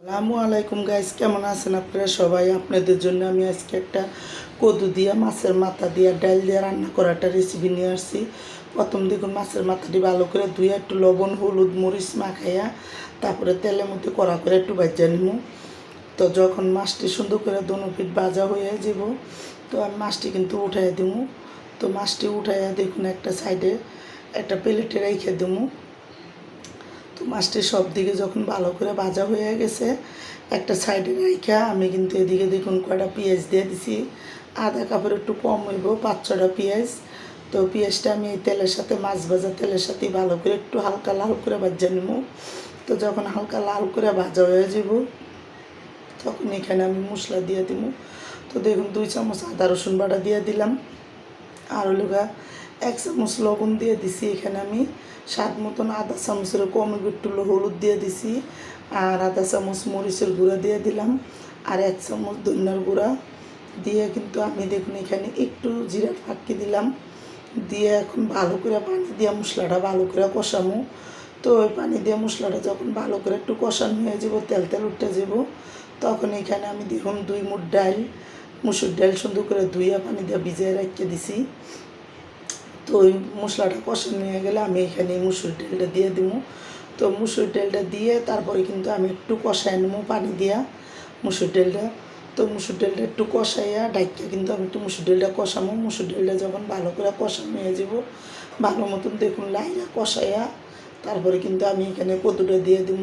আসসালামু আলাইকুম গাইস কেমন আছেন আপনারা সবাই? আপনাদের জন্য আমি আজকে একটা কদু দিয়া মাছের মাথা দিয়া ডাল দিয়ে রান্না করা একটা রেসিপি নিয়ে আসছি। প্রথম দেখুন মাছের মাথাটি ভালো করে ধুয়ে একটু লবণ, হলুদ, মরিচ মাখাইয়া তারপরে তেলের মধ্যে কড়া করে একটু বাজ্যা নিমু তো যখন মাছটি সুন্দর করে দোনো ফিট ভাজা হয়ে যাব তো আমি মাছটি কিন্তু উঠাইয়া দিব তো মাছটি উঠাইয়া দেখুন একটা সাইডে একটা প্লেটে রেখে দেবো তো মাছটি সব দিকে যখন ভালো করে ভাজা হয়ে গেছে, একটা সাইডে রাইখা আমি কিন্তু এদিকে দেখুন কয়টা পেঁয়াজ দিয়ে দিছি। আধা কাপড় একটু কম হইব, পাঁচ ছটা পেঁয়াজ। তো পেঁয়াজটা আমি এই তেলের সাথে, মাছ ভাজা তেলের সাথে ভালো করে একটু হালকা লাল করে ভাজা নিব। তো যখন হালকা লাল করে ভাজা হয়ে যাব, তখন এখানে আমি মশলা দিয়ে দিব। তো দেখুন দুই চামচ আদা রসুন বাটা দিয়ে দিলাম। আর গা এক চামচ লবণ দিয়ে দিছি, এখানে আমি স্বাদ মতন আধা চামচের কম একটু হলুদ দিয়ে দিছি আর আধা চামচ মরিচের গুঁড়া দিয়ে দিলাম আর এক চামচ ধনিয়ার গুঁড়া দিয়ে কিন্তু আমি দেখুন এখানে একটু জিরার ফাঁকি দিলাম। দিয়ে এখন ভালো করে পানি দিয়ে মশলাটা ভালো করে কষামো। তো ওই পানি দিয়ে মশলাটা যখন ভালো করে একটু কষানো হয়ে যাব, তেল তেল উঠে যাব, তখন এখানে আমি দেখুন দুই মুঠ ডাল, মুসুর ডাল সুন্দর করে ধুইয়া পানি দিয়ে ভিজিয়ে রেখে দিছি। তো ওই মশলাটা কষানো নিয়ে গেলে আমি এখানে মুসুর ডালটা দিয়ে দিব। তো মুসুর ডালটা দিয়ে তারপরে কিন্তু আমি একটু কষাই নেব পানি দিয়া মুসুর ডালটা। তো মুসুর ডালটা একটু কষাইয়া ডাইকা কিন্তু আমি একটু মুসুর ডালটা কষামো। মুসুর ডালটা যখন ভালো করে কষানো হয়ে যাব, ভালো মতন দেখুন লাইরা কষাইয়া তারপরে কিন্তু আমি এখানে কদুটা দিয়ে দিব।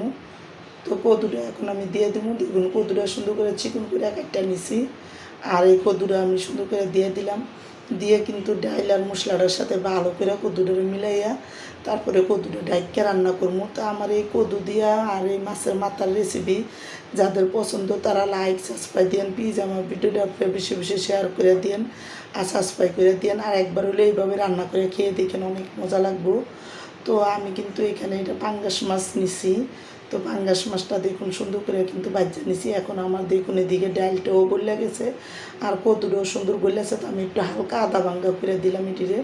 তো কদুটা এখন আমি দিয়ে দেবো। দেখুন কদুটা সুন্দর করে চিকন করে এক একটা নিছি। আর এই কদুটা আমি সুন্দর করে দিয়ে দিলাম। দিয়ে কিন্তু ডাইল আর মশলাটার সাথে ভালো করে কদুটা মিলাইয়া তারপরে কদুটা ডাইকে রান্না করব। তো আমার এই কদু দিয়া আর এই মাছের মাথার রেসিপি যাদের পছন্দ তারা লাইক সাবস্ক্রাইব দিয়েন প্লিজ আমার ভিডিওটা বেশি বেশি শেয়ার করে দিয়েন আর সাবস্ক্রাইব করে দিয়েন। আর একবার হলে এইভাবে রান্না করে খেয়ে দেখেন অনেক মজা লাগবো। তো আমি কিন্তু এখানে এটা পাঙ্গাস মাছ নিছি। তো ভাঙ্গাস মাছটা দেখুন সুন্দর করে কিন্তু বাজ্যা নিছি। এখন আমার দেখুন এদিকে ডালটাও গলে গেছে আর কদুরও সুন্দর গলেছে তো আমি একটু হালকা আদা ভাঙ্গা করে দিলাম এটিরে।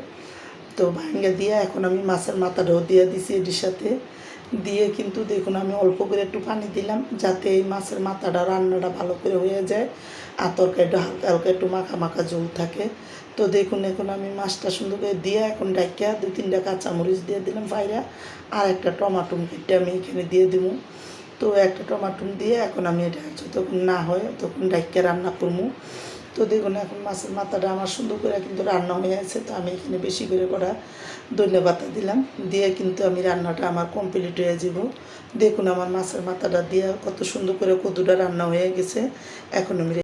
তো ভাঙ্গা দিয়ে এখন আমি মাছের মাথাটাও দিয়ে দিছি এটির সাথে। দিয়ে কিন্তু দেখুন, আমি অল্প করে একটু পানি দিলাম যাতে এই মাছের মাথাটা, রান্নাটা ভালো করে হয়ে যায়। আর তরকারিটা হালকা হালকা একটু মাখা মাখা জল থাকে। তো দেখুন, এখন আমি মাছটা সুন্দর করে দিয়ে এখন ডাইকা দু তিনটা কাঁচামরিচ দিয়ে দিলাম বাইরে। আর একটা টমাটো কেটে আমি এখানে দিয়ে দিব। তো একটা টমাটো দিয়ে এখন আমি এটা যতক্ষণ না হয় তখন ডাইকা রান্না করব। তো দেখুন, এখন মাছের মাথাটা আমার সুন্দর করে কিন্তু রান্না হয়ে আছে, তো আমি এখানে বেশি করে করা ধন্যবাদ দিলাম। দিয়ে কিন্তু আমি রান্নাটা আমার কমপ্লিট হয়ে যাব। দেখুন, আমার মাছের মাথাটা দিয়ে কত সুন্দর করে কদুটা রান্না হয়ে গেছে। এখন আমি